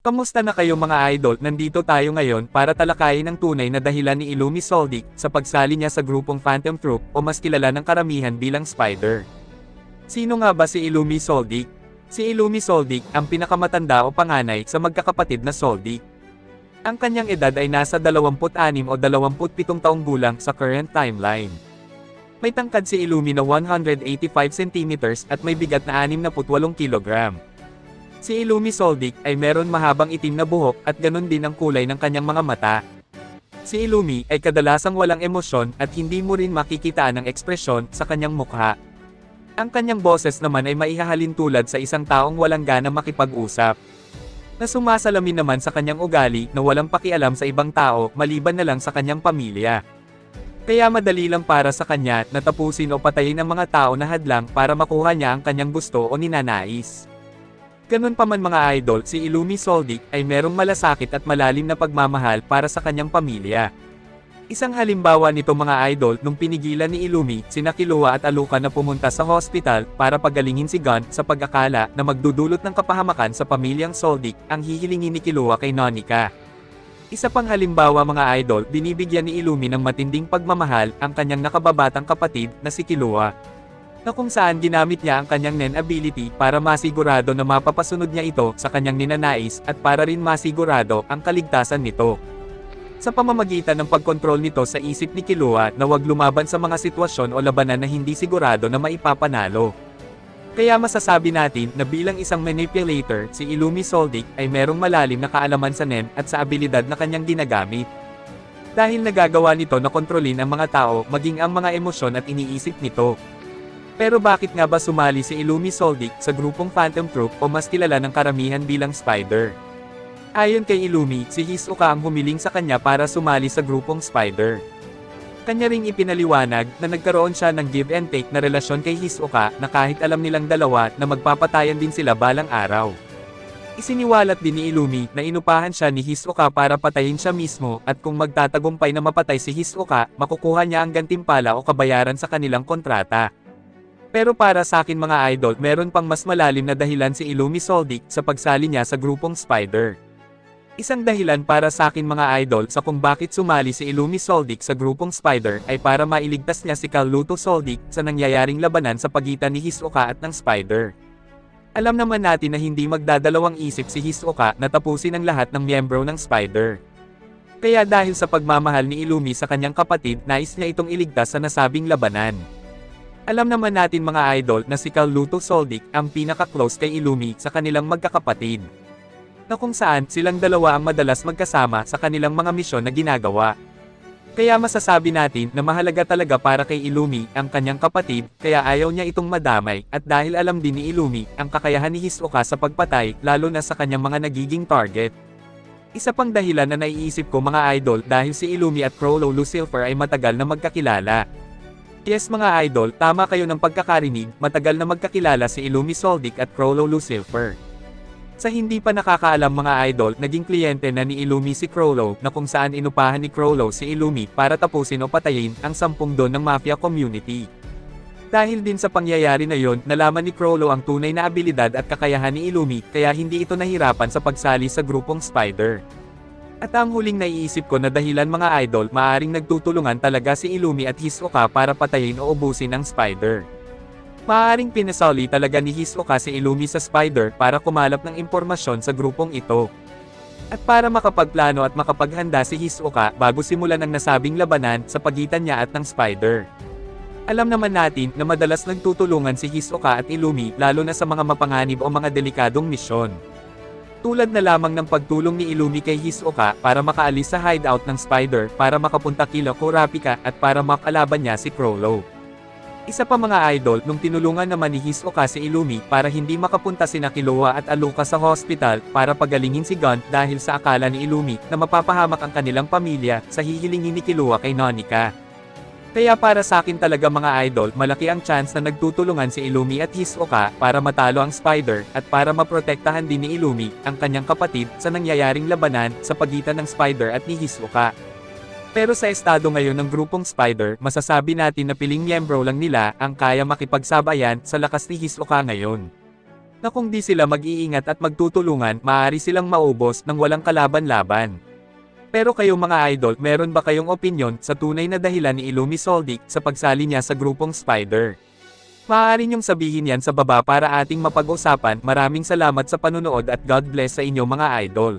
Kamusta na kayo mga idol? Nandito tayo ngayon para talakayin ang tunay na dahilan ni Illumi Soldic sa pagsali niya sa grupong Phantom Troop o mas kilala ng karamihan bilang Spider. Sino nga ba si Illumi Soldic? Si Illumi Soldic ang pinakamatanda o panganay sa magkakapatid na Soldic. Ang kanyang edad ay nasa 26 o 27 taong gulang sa current timeline. May tangkad si Illumi na 185 cm at may bigat na 68 kg. Si Illumi Soldic ay meron mahabang itim na buhok at ganun din ang kulay ng kanyang mga mata. Si Illumi ay kadalasang walang emosyon at hindi mo rin makikitaan ng ekspresyon sa kanyang mukha. Ang kanyang boses naman ay maihahalin tulad sa isang taong walang gana makipag-usap. Na sumasalamin naman sa kanyang ugali na walang pakialam sa ibang tao maliban na lang sa kanyang pamilya. Kaya madali lang para sa kanya na tapusin o patayin ang mga tao na hadlang para makuha niya ang kanyang gusto o ninanais. Ganun pa man mga idol, si Illumi Soldic ay merong malasakit at malalim na pagmamahal para sa kanyang pamilya. Isang halimbawa nito mga idol nung pinigilan ni Illumi, sina Killua at Aluka na pumunta sa hospital para pagalingin si Gon sa pag-akala na magdudulot ng kapahamakan sa pamilyang Soldic ang hihilingin ni Killua kay Nonika. Isa pang halimbawa mga idol, binibigyan ni Illumi ng matinding pagmamahal ang kanyang nakababatang kapatid na si Killua na kung saan ginamit niya ang kanyang Nen ability para masigurado na mapapasunod niya ito sa kanyang ninanais at para rin masigurado ang kaligtasan nito. Sa pamamagitan ng pagkontrol nito sa isip ni Killua na wag lumaban sa mga sitwasyon o labanan na hindi sigurado na maipapanalo. Kaya masasabi natin na bilang isang manipulator, si Illumi Soldic ay merong malalim na kaalaman sa Nen at sa abilidad na kanyang ginagamit. Dahil nagagawa nito na kontrolin ang mga tao maging ang mga emosyon at iniisip nito. Pero bakit nga ba sumali si Illumi Soldic sa grupong Phantom Troop o mas kilala ng karamihan bilang Spider? Ayon kay Illumi, si Hisoka ang humiling sa kanya para sumali sa grupong Spider. Kanya ring ipinaliwanag na nagkaroon siya ng give and take na relasyon kay Hisoka na kahit alam nilang dalawa na magpapatayan din sila balang araw. Isiniwalat din ni Illumi na inupahan siya ni Hisoka para patayin siya mismo at kung magtatagumpay na mapatay si Hisoka, makukuha niya ang gantimpala o kabayaran sa kanilang kontrata. Pero para sa akin mga idol, meron pang mas malalim na dahilan si Illumi Soldic sa pagsali niya sa grupong Spider. Isang dahilan para sa akin mga idol sa kung bakit sumali si Illumi Soldic sa grupong Spider ay para mailigtas niya si Carluto Soldic sa nangyayaring labanan sa pagitan ni Hisoka at ng Spider. Alam naman natin na hindi magdadalawang isip si Hisoka na tapusin ang lahat ng miyembro ng Spider. Kaya dahil sa pagmamahal ni Illumi sa kanyang kapatid, nais niya itong iligtas sa nasabing labanan. Alam naman natin mga idol na si Carluto Soldic ang pinaka-close kay Illumi sa kanilang magkakapatid. Na kung saan silang dalawa ang madalas magkasama sa kanilang mga misyon na ginagawa. Kaya masasabi natin na mahalaga talaga para kay Illumi ang kanyang kapatid, kaya ayaw niya itong madamay, at dahil alam din ni Illumi ang kakayahan ni Hisoka sa pagpatay, lalo na sa kanyang mga nagiging target. Isa pang dahilan na naiisip ko mga idol dahil si Illumi at Crollo Lucifer ay matagal na magkakilala. Yes mga idol, tama kayo ng pagkakarinig, matagal na magkakilala si Illumi Soldic at Crollo Lucifer. Sa hindi pa nakakaalam mga idol, naging kliyente na ni Illumi si Crollo na kung saan inupahan ni Crollo si Illumi para tapusin o patayin ang sampung don ng mafia community. Dahil din sa pangyayari na yon, nalaman ni Crollo ang tunay na abilidad at kakayahan ni Illumi kaya hindi ito nahirapan sa pagsali sa grupong Spider. At ang huling naiisip ko na dahilan mga idol, maaring nagtutulungan talaga si Illumi at Hisoka para patayin o ubusin ang Spider. Maaring pinasali talaga ni Hisoka si Illumi sa Spider para kumalap ng impormasyon sa grupong ito. At para makapagplano at makapaghanda si Hisoka bago simulan ang nasabing labanan sa pagitan niya at ng Spider. Alam naman natin na madalas nagtutulungan si Hisoka at Illumi lalo na sa mga mapanganib o mga delikadong misyon. Tulad na lamang ng pagtulong ni Illumi kay Hisoka para makaalis sa hideout ng Spider para makapunta kila Kurapika at para makalaban niya si Crollo. Isa pa mga idol nung tinulungan naman ni Hisoka si Illumi para hindi makapunta sina Killua at Aluka sa hospital para pagalingin si Gon dahil sa akala ni Illumi na mapapahamak ang kanilang pamilya sa hihilingin ni Killua kay Nonika. Kaya para sa akin talaga mga idol, malaki ang chance na nagtutulungan si Illumi at Hisoka para matalo ang Spider at para maprotektahan din ni Illumi ang kanyang kapatid sa nangyayaring labanan sa pagitan ng Spider at ni Hisoka. Pero sa estado ngayon ng grupong Spider, masasabi natin na piling miyembro lang nila ang kaya makipagsabayan sa lakas ni Hisoka ngayon. Na kung di sila mag-iingat at magtutulungan, maaari silang maubos ng walang kalaban-laban. Pero kayo mga idol, meron ba kayong opinion sa tunay na dahilan ni Illumi Soldic sa pagsali niya sa grupong Spider? Maaari niyong sabihin yan sa baba para ating mapag-usapan. Maraming salamat sa panunood at God bless sa inyo mga idol.